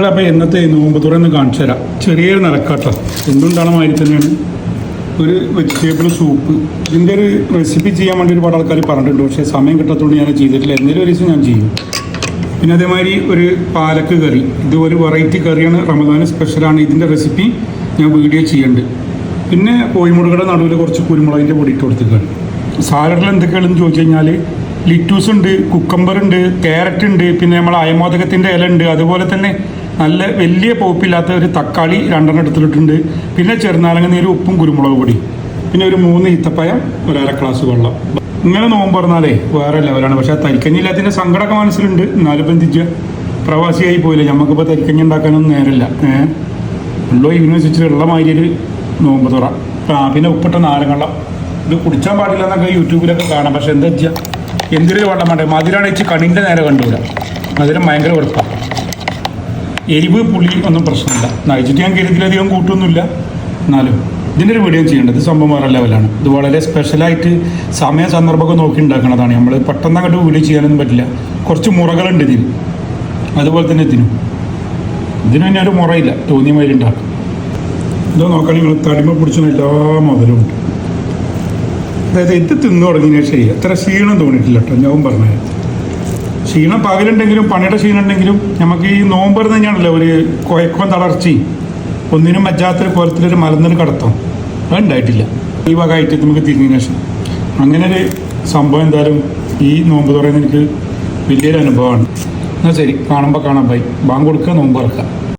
അപ്പോൾ എന്നത്തെ നോമ്പ് തുറന്ന് കാണിച്ചു തരാം. ചെറിയൊരു നിലക്കാട്ടോ. എന്തുണ്ടാണ് മാതിരി തന്നെയാണ്. ഒരു വെജിറ്റബിൾ സൂപ്പ് ഇതിന്റെ ഒരു റെസിപ്പി ചെയ്യാൻ വേണ്ടി ഒരുപാട് ആൾക്കാർ പറഞ്ഞിട്ടുണ്ട്. പക്ഷേ സമയം കിട്ടാത്തതുകൊണ്ട് ഞാൻ ചെയ്തിട്ടില്ല. എന്തെങ്കിലും ഒരു ദിവസം ഞാൻ ചെയ്യും. പിന്നെ അതേമാതിരി ഒരു പാലക്ക് കറി. ഇത് ഒരു വെറൈറ്റി കറിയാണ്. റമദാന സ്പെഷ്യലാണ് ഇതിന്റെ റെസിപ്പി ഞാൻ വീഡിയോ ചെയ്യുന്നുണ്ട്. പിന്നെ കോഴിമുടുകളുടെ നടുവിൽ കുറച്ച് കുരുമുളകിന്റെ പൊടി ഇട്ട് കൊടുത്തിരിക്കുകയാണ് സാലഡിൽ എന്തൊക്കെയാണെന്ന് ചോദിച്ചു കഴിഞ്ഞാൽ ലിറ്റൂസ് ഉണ്ട് കുക്കമ്പർ ഉണ്ട് ക്യാരറ്റ് ഉണ്ട് പിന്നെ നമ്മൾ അയമോദകത്തിന്റെ ഇല ഉണ്ട്. അതുപോലെ തന്നെ നല്ല വലിയ പോപ്പില്ലാത്ത ഒരു തക്കാളി രണ്ടെണ്ണം എടുത്തിട്ടുണ്ട്. പിന്നെ ചെറുനാരങ്ങ നീര് ഉപ്പും കുരുമുളക് പൊടി. പിന്നെ ഒരു മൂന്ന് ഈത്തപ്പഴം ഒരു അര ഗ്ലാസ് വെള്ളം. ഇങ്ങനെ നോമ്പ് പറഞ്ഞാലേ വേറെ ലെവലാണ് പക്ഷെ ആ തരിക്കഞ്ഞില്ലാത്തതിന്റെ സങ്കടമൊക്കെ മനസ്സിലുണ്ട്. എന്നാലും ബന്ധിച്ച് പ്രവാസിയായി പോയില്ലേ? നമുക്കിപ്പോൾ തരിക്കഞ്ഞി ഉണ്ടാക്കാനൊന്നും നേരമില്ല. ഏഹ് ഉള്ളോ ഇതിനനുസരിച്ച് ഉള്ള മാതിരി ഒരു നോമ്പ് തുറ. ആ പിന്നെ ഉപ്പിട്ട നാരങ്ങള്ളം ഇത് കുടിച്ചാൻ പാടില്ല എന്നൊക്കെ യൂട്യൂബിലൊക്കെ കാണാം. പക്ഷെ എന്താ വെച്ചാൽ എന്തിനൊരു വെള്ളം വേണ്ടേ മധുരം വെച്ച് കണിന്റെ നേരെ കണ്ടുകൂല മധുരം ഭയങ്കര വെറുപ്പാണ് എരിവ് പുളി ഒന്നും പ്രശ്നമില്ല. നയിച്ചിട്ട് ഞാൻ കരുതിലധികം കൂട്ടൊന്നുമില്ല. എന്നാലും ഇതിന്റെ ഒരു വീഡിയോ ചെയ്യേണ്ടത് സംഭവം വേറെ ലെവലാണ് ഇത് വളരെ സ്പെഷ്യലായിട്ട് സമയ സന്ദർഭമൊക്കെ നോക്കി ഉണ്ടാക്കുന്നതാണ് നമ്മൾ പെട്ടെന്ന് അങ്ങോട്ട് വീഡിയോ ചെയ്യാനൊന്നും പറ്റില്ല. കുറച്ച് മുറകളുണ്ട് ഇതിന്. അതുപോലെ തന്നെ ഇതിനും. ഇതിന് തന്നെ ഒരു മുറയില്ല. തോന്നിയ മാതിരി ഉണ്ടാക്കും. ഇതോ നോക്കാൻ നിങ്ങൾ തടിമ പിടിച്ചുന്ന എല്ലാ മുതലും ഉണ്ട്. അതായത് ഇത് തിന്നു തുടങ്ങിയതിനു ശരി അത്ര ക്ഷീണം തോന്നിയിട്ടില്ല കേട്ടോ. ഞാൻ പറഞ്ഞത്. ക്ഷീണം പകലുണ്ടെങ്കിലും പണിയുടെ ക്ഷീണം ഉണ്ടെങ്കിലും നമുക്ക് ഈ നോമ്പർ തന്നെയാണല്ലോ ഒരു കുഴക്കം തളർച്ചയും ഒന്നിനും പറ്റാത്തൊരു കുലത്തിലൊരു മലന്നൊരു കടത്തം. അത് ഉണ്ടായിട്ടില്ല ഈ വകായിട്ട് നമുക്ക് തിരിഞ്ഞ ശേഷം അങ്ങനെ ഒരു സംഭവം എന്തായാലും ഈ നോമ്പ് തുറയുന്ന എനിക്ക് വലിയൊരു അനുഭവമാണ്. എന്നാൽ ശരി കാണുമ്പോൾ കാണാൻ പോയി ബാങ്ക് കൊടുക്കുക നോമ്പ് ഇറക്കുക